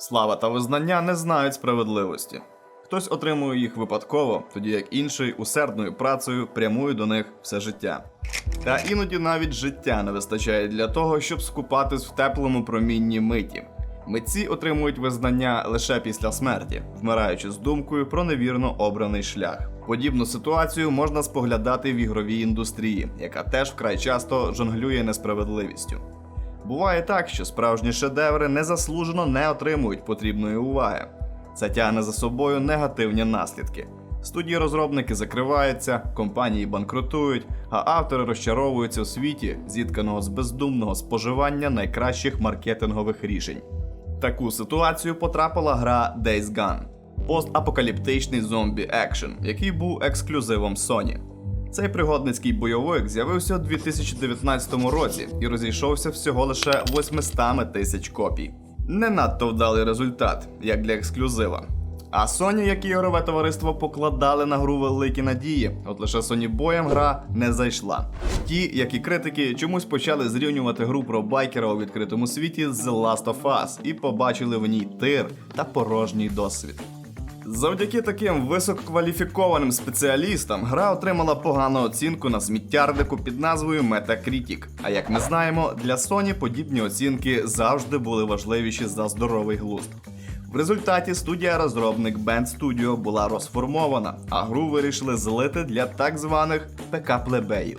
Слава та визнання не знають справедливості. Хтось отримує їх випадково, тоді як інший усердною працею прямує до них все життя. Та іноді навіть життя не вистачає для того, щоб скупатись в теплому промінні миті. Митці отримують визнання лише після смерті, вмираючи з думкою про невірно обраний шлях. Подібну ситуацію можна споглядати в ігровій індустрії, яка теж вкрай часто жонглює несправедливістю. Буває так, що справжні шедеври незаслужено не отримують потрібної уваги. Це тягне за собою негативні наслідки. Студії розробники закриваються, компанії банкрутують, а автори розчаровуються у світі, зітканого з бездумного споживання найкращих маркетингових рішень. Таку ситуацію потрапила гра Days Gone постапокаліптичний зомбі екшен, який був ексклюзивом Sony. Цей пригодницький бойовик з'явився у 2019 році і розійшовся всього лише 800 тисяч копій. Не надто вдалий результат, як для ексклюзива. А Sony, як і ігрове товариство, покладали на гру великі надії, от лише Sony боєм гра не зайшла. Ті, як і критики, чомусь почали зрівнювати гру про байкера у відкритому світі з Last of Us і побачили в ній тир та порожній досвід. Завдяки таким висококваліфікованим спеціалістам гра отримала погану оцінку на сміттярнику під назвою Metacritic. А як ми знаємо, для Sony подібні оцінки завжди були важливіші за здоровий глузд. В результаті студія-розробник Band Studio була розформована, а гру вирішили злити для так званих ПК-плебеїв.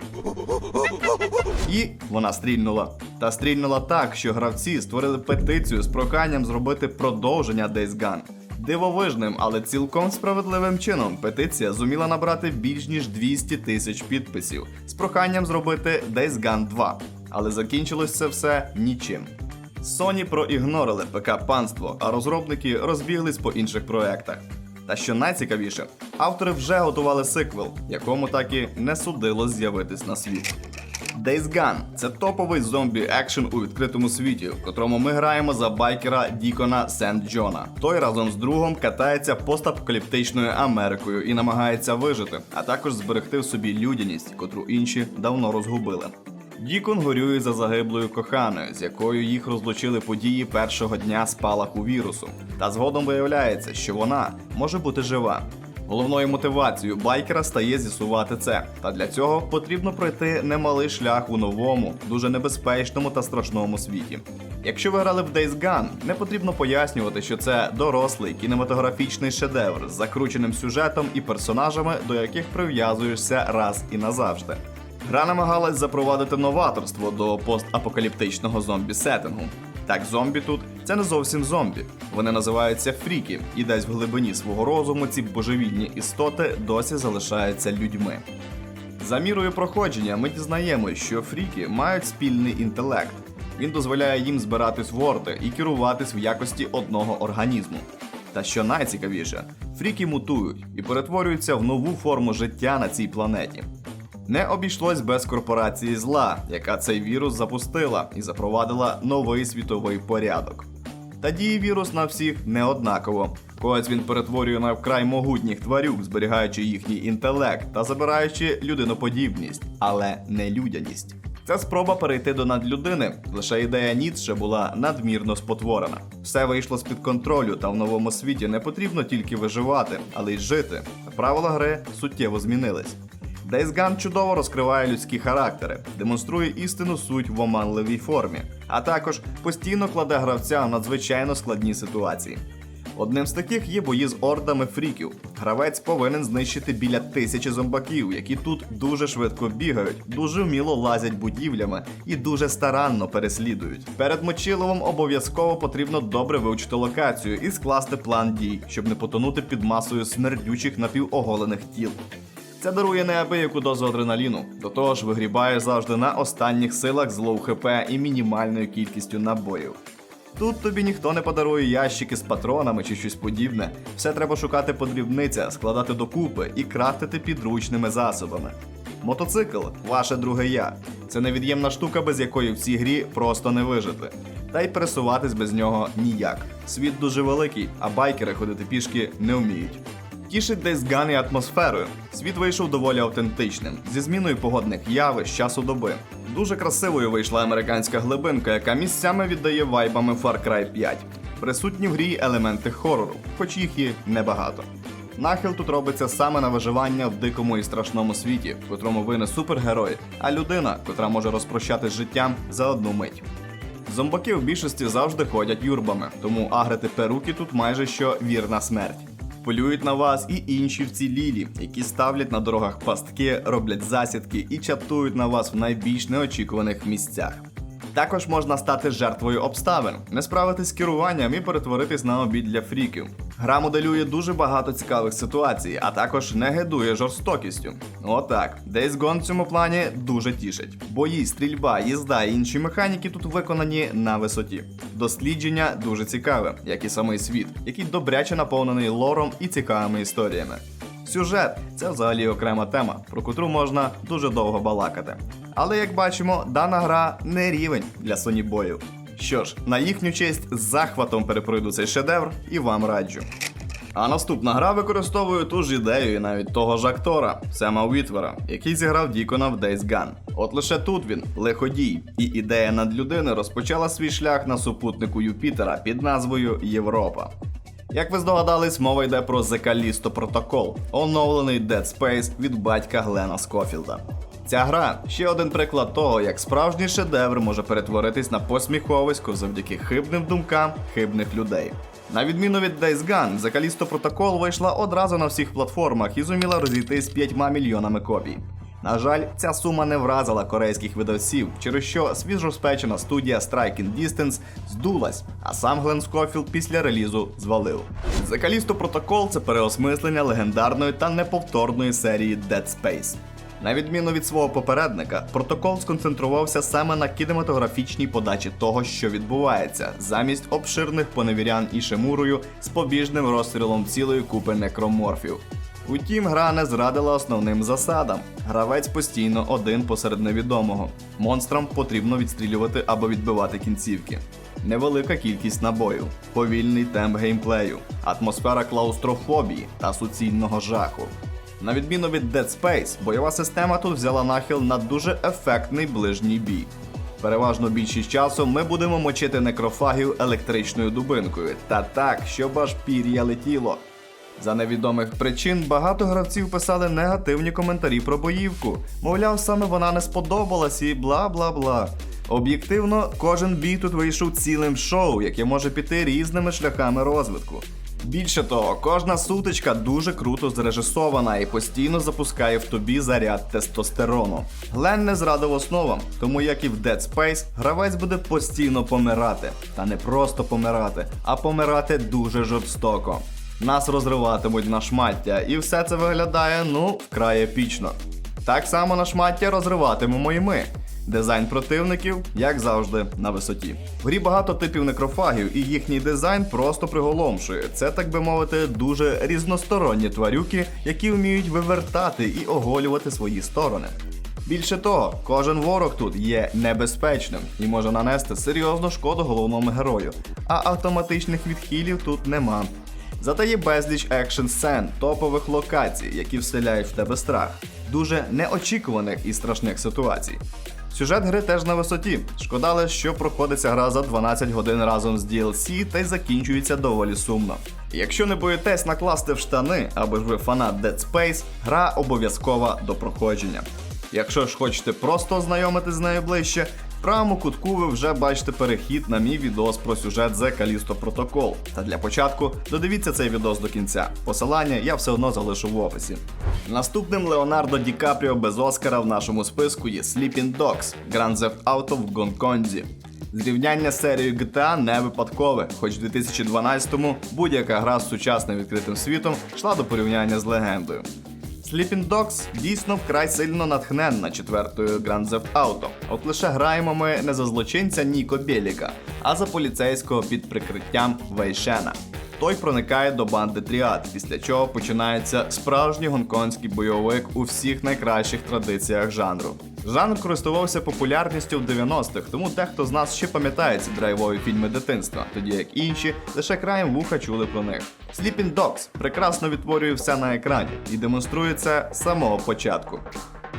І вона стрільнула. Та стрільнула так, що гравці створили петицію з проханням зробити продовження Days Gone. Дивовижним, але цілком справедливим чином петиція зуміла набрати більш ніж 200 тисяч підписів з проханням зробити Days Gone 2. Але закінчилось це все нічим. Sony проігнорили ПК панство, а розробники розбіглись по інших проектах. Та що найцікавіше, автори вже готували сиквел, якому так і не судилось з'явитись на світ. Days Gone – це топовий зомбі екшен у відкритому світі, в котрому ми граємо за байкера Дікона Сент Джона. Той разом з другом катається постапокаліптичною Америкою і намагається вижити, а також зберегти в собі людяність, котру інші давно розгубили. Дікон горює за загиблою коханою, з якою їх розлучили події першого дня спалаху вірусу. Та згодом виявляється, що вона може бути жива. Головною мотивацією байкера стає з'ясувати це. Та для цього потрібно пройти немалий шлях у новому, дуже небезпечному та страшному світі. Якщо ви грали в Days Gone, не потрібно пояснювати, що це дорослий кінематографічний шедевр з закрученим сюжетом і персонажами, до яких прив'язуєшся раз і назавжди. Гра намагалась запровадити новаторство до постапокаліптичного зомбі-сеттингу. Так, зомбі тут це не зовсім зомбі. Вони називаються фріки, і десь в глибині свого розуму ці божевільні істоти досі залишаються людьми. За мірою проходження ми дізнаємось, що фріки мають спільний інтелект. Він дозволяє їм збиратись в орди і керуватись в якості одного організму. Та що найцікавіше, фріки мутують і перетворюються в нову форму життя на цій планеті. Не обійшлось без корпорації зла, яка цей вірус запустила і запровадила новий світовий порядок. Та діє вірус на всіх не однаково. Когось він перетворює на вкрай могутніх тварюк, зберігаючи їхній інтелект та забираючи людиноподібність, але не людяність. Це спроба перейти до надлюдини. Лише ідея Ніцше була надмірно спотворена. Все вийшло з під контролю, та в новому світі не потрібно тільки виживати, але й жити. Правила гри суттєво змінились. Days Gone чудово розкриває людські характери, демонструє істинну суть в оманливій формі, а також постійно кладе гравця в надзвичайно складні ситуації. Одним з таких є бої з ордами фріків. Гравець повинен знищити біля тисячі зомбаків, які тут дуже швидко бігають, дуже вміло лазять будівлями і дуже старанно переслідують. Перед Мочиловим обов'язково потрібно добре вивчити локацію і скласти план дій, щоб не потонути під масою смердючих напівоголених тіл. Це дарує неабияку дозу адреналіну. До того ж, вигрібає завжди на останніх силах з лоу хп і мінімальною кількістю набоїв. Тут тобі ніхто не подарує ящики з патронами чи щось подібне. Все треба шукати по дрібницях, складати докупи і крафтити підручними засобами. Мотоцикл ваше друге я. Це невід'ємна штука, без якої в цій грі просто не вижити. Та й пересуватись без нього ніяк. Світ дуже великий, а байкери ходити пішки не вміють. Тішить Gone і атмосферою. Світ вийшов доволі автентичним, зі зміною погодних явищ часу доби. Дуже красивою вийшла американська глибинка, яка місцями віддає вайбами Far Cry 5. Присутні в грі елементи хорору, хоч їх і небагато. Нахил тут робиться саме на виживання в дикому і страшному світі, в котрому ви не супергерой, а людина, котра може розпрощатись з життям за одну мить. Зомбаки в більшості завжди ходять юрбами, тому агрити перуки тут майже що вірна смерть. Полюють на вас і інші вцілілі, які ставлять на дорогах пастки, роблять засідки і чатують на вас в найбільш неочікуваних місцях. Також можна стати жертвою обставин, не справитись з керуванням і перетворитись на обід для фріків. Гра моделює дуже багато цікавих ситуацій, а також не гидує жорстокістю. Отак, Days Gone в цьому плані дуже тішить. Бої, стрільба, їзда і інші механіки тут виконані на висоті. Дослідження дуже цікаве, як і самий світ, який добряче наповнений лором і цікавими історіями. Сюжет це взагалі окрема тема, про котру можна дуже довго балакати. Але як бачимо, дана гра не рівень для сонібоїв. Що ж, на їхню честь з захватом перепройду цей шедевр і вам раджу. А наступна гра використовує ту ж ідею і навіть того ж актора Сема Уітвера, який зіграв Дікона в Days Gone. От лише тут він лиходій, і ідея надлюдини розпочала свій шлях на супутнику Юпітера під назвою Європа. Як ви здогадались, мова йде про The Callisto Protocol, оновлений Dead Space від батька Глена Скофілда. Ця гра ще один приклад того, як справжній шедевр може перетворитись на посміховисько завдяки хибним думкам хибних людей. На відміну від Days Gone, The Callisto Protocol вийшла одразу на всіх платформах і зуміла розійтись 5 мільйонами копій. На жаль, ця сума не вразила корейських видавців, через що свіжоспечена студія Striking Distance здулась, а сам Глен Скофілд після релізу звалив. Callisto Protocol – це переосмислення легендарної та неповторної серії Dead Space. На відміну від свого попередника, протокол сконцентрувався саме на кінематографічній подачі того, що відбувається, замість обширних поневірян і шемурою з побіжним розстрілом цілої купи некроморфів. Утім, гра не зрадила основним засадам. Гравець постійно один посеред невідомого. Монстрам потрібно відстрілювати або відбивати кінцівки. Невелика кількість набоїв, повільний темп геймплею, атмосфера клаустрофобії та суцільного жаху. На відміну від Dead Space, бойова система тут взяла нахил на дуже ефектний ближній бій. Переважно більшість часу ми будемо мочити некрофагів електричною дубинкою, та так, щоб аж пір'я летіло. За невідомих причин багато гравців писали негативні коментарі про боївку. Мовляв, саме вона не сподобалась і бла бла бла. Об'єктивно, кожен бій тут вийшов цілим шоу, яке може піти різними шляхами розвитку. Більше того, кожна сутичка дуже круто зрежисована і постійно запускає в тобі заряд тестостерону. Глен не зрадив основам, тому як і в Dead Space, гравець буде постійно помирати. Та не просто помирати, а помирати дуже жорстоко. Нас розриватимуть на шмаття, і все це виглядає ну вкрай епічно. Так само на шмаття розриватимемо і ми. Дизайн противників, як завжди, на висоті. В грі багато типів некрофагів, і їхній дизайн просто приголомшує. Це, так би мовити, дуже різносторонні тварюки, які вміють вивертати і оголювати свої сторони. Більше того, кожен ворог тут є небезпечним і може нанести серйозну шкоду головному герою, а автоматичних відхилів тут нема. Зате є безліч екшн сцен, топових локацій, які вселяють в тебе страх, дуже неочікуваних і страшних ситуацій. Сюжет гри теж на висоті. Шкода лише, що проходиться гра за 12 годин разом з DLC та й закінчується доволі сумно. Якщо не боїтесь накласти в штани, або ж ви фанат Dead Space, гра обов'язкова до проходження. Якщо ж хочете просто ознайомитись з нею ближче, в правому кутку ви вже бачите перехід на мій відос про сюжет The Callisto Protocol. Та для початку додивіться цей відос до кінця. Посилання я все одно залишу в описі. Наступним Леонардо Ді Капріо без Оскара в нашому списку є Sleeping Dogs Grand Theft Auto в Гонконзі. Зрівняння з серією GTA не випадкове, хоч в 2012-му будь-яка гра з сучасним відкритим світом йшла до порівняння з легендою. Sleeping Dogs дійсно вкрай сильно натхненна четвертою Grand Theft Auto. От лише граємо ми не за злочинця Ніко Біліка, а за поліцейського під прикриттям Вейшена. Той проникає до банди Тріад, після чого починається справжній гонконгський бойовик у всіх найкращих традиціях жанру. Жанр користувався популярністю в 90-х, тому дехто з нас ще пам'ятає ці драйвові фільми дитинства, тоді як інші лише краєм вуха чули про них. Sleeping Dogs прекрасно відтворює все на екрані і демонструє це з самого початку.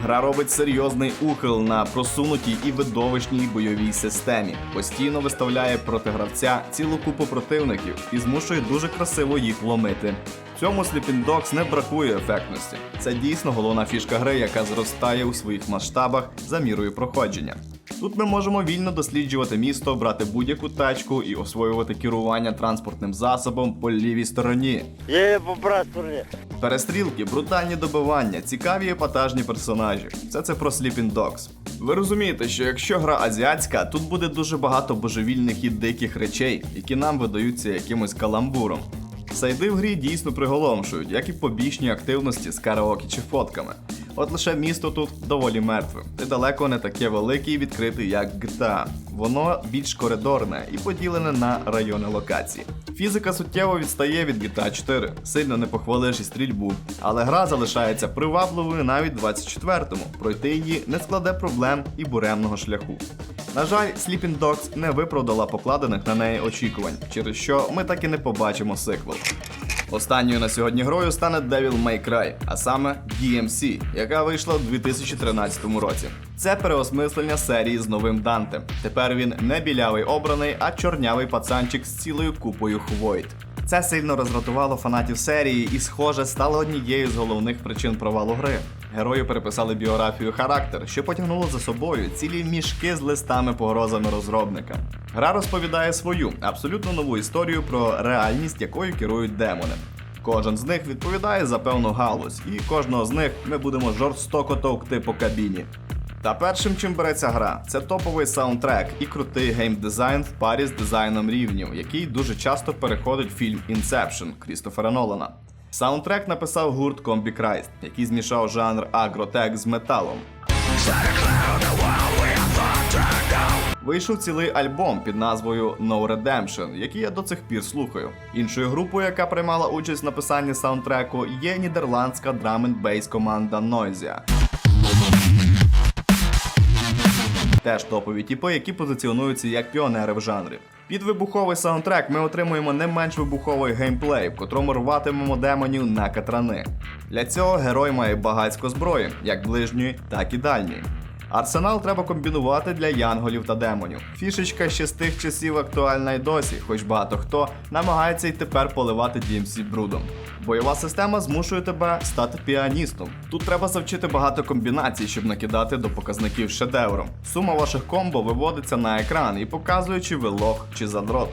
Гра робить серйозний ухил на просунутій і видовищній бойовій системі, постійно виставляє проти гравця цілу купу противників і змушує дуже красиво їх ломити. Цьому Sleeping Dogs не бракує ефектності. Це дійсно головна фішка гри, яка зростає у своїх масштабах за мірою проходження. Тут ми можемо вільно досліджувати місто, брати будь-яку тачку і освоювати керування транспортним засобом по лівій стороні. Її по правій стороні. Перестрілки, брутальні добивання, цікаві епатажні персонажі. Все це про Sleeping Dogs. Ви розумієте, що якщо гра азіатська, тут буде дуже багато божевільних і диких речей, які нам видаються якимось каламбуром. Сайди в грі дійсно приголомшують, як і побічні активності з караоке чи фотками. От лише місто тут доволі мертве, і далеко не таке велике і відкрите, як GTA. Воно більш коридорне і поділене на райони локації. Фізика суттєво відстає від GTA 4, сильно не похвалиш і стрільбу, але гра залишається привабливою навіть 24-му. Пройти її не складе проблем і буремного шляху. На жаль, Sleeping Dogs не виправдала покладених на неї очікувань, через що ми так і не побачимо сиквел. Останньою на сьогодні грою стане Devil May Cry, а саме DMC, яка вийшла у 2013 році. Це переосмислення серії з новим Дантем. Тепер він не білявий обраний, а чорнявий пацанчик з цілою купою хвойт. Це сильно роздратувало фанатів серії і, схоже, стало однією з головних причин провалу гри. Герою переписали біографію характер, що потягнуло за собою цілі мішки з листами погрозами розробникам. Гра розповідає свою абсолютно нову історію про реальність, якою керують демони. Кожен з них відповідає за певну галузь, і кожного з них ми будемо жорстоко товкти по кабіні. Та першим, чим береться гра, це топовий саундтрек і крутий геймдизайн в парі з дизайном рівнів, який дуже часто переходить в фільм Inception Крістофера Нолана. Саундтрек написав гурт Combi Christ, який змішав жанр агротек з металом. Вийшов цілий альбом під назвою No Redemption, який я до цих пір слухаю. Іншою групою, яка приймала участь в написанні саундтреку, є нідерландська драм н бейс команда Noisia. Теж топові тіпи, які позиціонуються як піонери в жанрі. Під вибуховий саундтрек ми отримуємо не менш вибуховий геймплей, в котрому рватимемо демонів на катрани. Для цього герой має багатько зброї, як ближньої, так і дальньої. Арсенал треба комбінувати для янголів та демонів. Фішечка ще з тих часів актуальна й досі, хоч багато хто намагається й тепер поливати DMC брудом. Бойова система змушує тебе стати піаністом. Тут треба завчити багато комбінацій, щоб накидати до показників шедевром. Сума ваших комбо виводиться на екран і показує, чи ви лох чи задрот.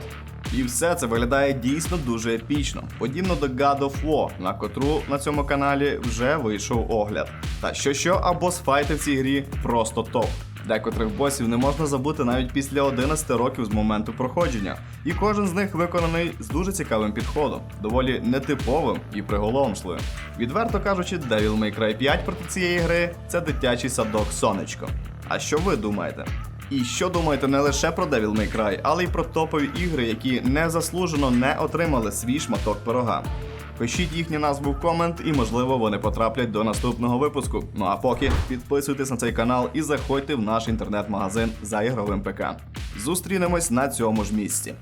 І все це виглядає дійсно дуже епічно, подібно до God of War, на котру на цьому каналі вже вийшов огляд. Та що що, а босфайти в цій грі просто топ. Декотрих босів не можна забути навіть після 11 років з моменту проходження, і кожен з них виконаний з дуже цікавим підходом, доволі нетиповим і приголомшливим. Відверто кажучи, Devil May Cry 5 проти цієї гри це дитячий садок сонечко. А що ви думаєте? І що думаєте не лише про Devil May Cry, але й про топові ігри, які незаслужено не отримали свій шматок пирога. Пишіть їхню назву в комент, і можливо вони потраплять до наступного випуску. Ну а поки підписуйтесь на цей канал і заходьте в наш інтернет-магазин за ігровим ПК. Зустрінемось на цьому ж місці.